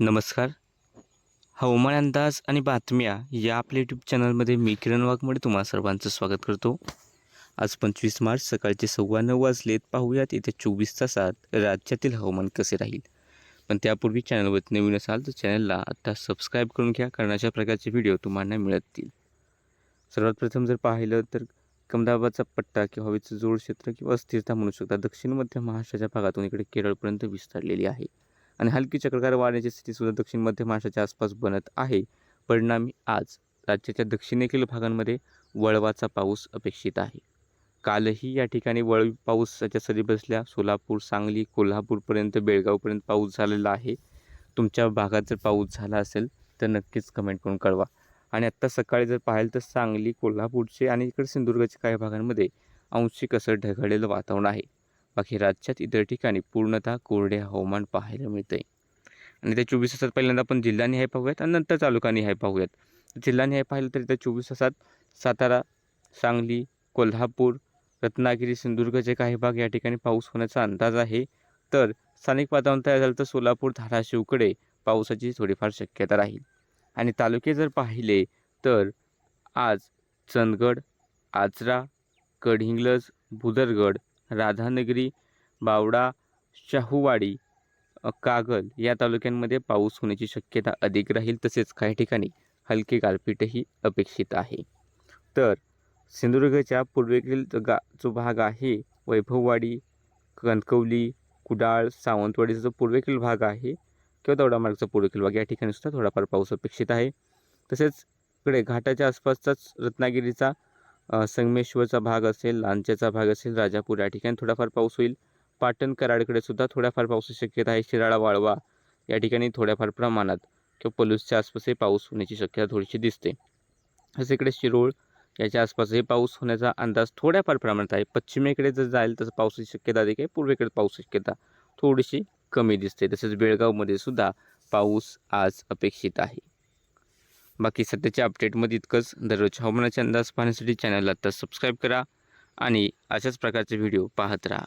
नमस्कार. हवामान अंदाज आणि बातम्या या आपल्या यूट्यूब चॅनलमध्ये मी किरण वाघमोडे तुम्हा सर्वांचं स्वागत करतो. आज पंचवीस मार्च सकाळचे सव्वा नऊ वाजलेत. पाहूयात येत्या चोवीस तासात राज्यातील हवामान कसे राहील. पण त्यापूर्वी चॅनलवर नवीन असाल तर चॅनलला आत्ता सबस्क्राईब करून घ्या कारण अशा प्रकारचे व्हिडिओ तुम्हाला मिळतील. सर्वात प्रथम जर पाहिलं तर कमदाबाचा पट्टा किंवा हवेचं जोड क्षेत्र किंवा अस्थिरता म्हणू शकता दक्षिण मध्य महाराष्ट्राच्या भागातून इकडे केरळपर्यंत विस्तारलेली आहे. आणि हलकी चक्रकार वाढण्याची स्थितीसुद्धा दक्षिण मध्य महाराष्ट्राच्या आसपास बनत आहे. परिणामी आज राज्याच्या दक्षिणेकडील भागांमध्ये वळवाचा पाऊस अपेक्षित आहे. कालही या ठिकाणी वळवी पाऊसाच्या सरी बसल्या सोलापूर सांगली कोल्हापूरपर्यंत बेळगावपर्यंत पाऊस झालेला आहे. तुमच्या भागात जर पाऊस झाला असेल तर नक्कीच कमेंट करून कळवा. आणि आत्ता सकाळी जर पाहिलं तर सांगली कोल्हापूरचे आणि इकडे सिंधुदुर्गाच्या काही भागांमध्ये आंशिक असं ढगाळलेलं वातावरण आहे. बाकी राज्यात इतर ठिकाणी पूर्णतः कोरडे हवामान पाहायला मिळते आणि त्या चोवीस तासात पहिल्यांदा आपण जिल्हानिहाय पाहूयात आणि नंतर तालुकानिहाय पाहूयात. जिल्हानिहाय पाहिलं तर त्या चोवीस तासात सातारा सांगली कोल्हापूर रत्नागिरी सिंधुदुर्गचे काही भाग या ठिकाणी पाऊस होण्याचा अंदाज आहे. तर स्थानिक वातावरण तयार झालं तर सोलापूर धाराशिवकडे पावसाची थोडीफार शक्यता राहील. आणि तालुके जर पाहिले तर आज चंदगड आजरा गडहिंग्लज भुदरगड राधानगरी बावडा शाहूवाडी कागल या तालुक्यांमध्ये पाऊस होण्याची शक्यता अधिक राहील तसेच काही ठिकाणी हलके गारपीटही अपेक्षित आहे. तर सिंधुदुर्गच्या पूर्वेकडील गा जो भाग आहे वैभववाडी कणकवली कुडाळ सावंतवाडीचा जो पूर्वेकडील भाग आहे किंवा दौडा मार्गचा पूर्वेकडील भाग या ठिकाणी सुद्धा थोडाफार पाऊस अपेक्षित आहे. तसेच इकडे घाटाच्या आसपासचाच रत्नागिरीचा संगमेश्वरचा भाग असेल लांच्याचा भाग असेल राजापूर या ठिकाणी थोडाफार पाऊस होईल. पाटण कराडकडे सुद्धा थोड्याफार पावसाची शक्यता आहे. शिराळा वाळवा या ठिकाणी थोड्याफार प्रमाणात किंवा पलूसच्या आसपासही पाऊस होण्याची शक्यता थोडीशी दिसते. तसं इकडे शिरोळ याच्या आसपासही पाऊस होण्याचा अंदाज थोड्याफार प्रमाणात आहे. पश्चिमेकडे जर जाईल तसं पावसाची शक्यता देखील पूर्वेकडे पावसाची शक्यता थोडीशी कमी दिसते. तसेच बेळगावमध्ये सुद्धा पाऊस आज अपेक्षित आहे. बाकी सध्याच्या अपडेटमध्ये इतकंच. दररोज हवामानाचे अंदाज पाहण्यासाठी चॅनलला आता सबस्क्राईब करा आणि अशाच प्रकारचे व्हिडिओ पाहत राहा.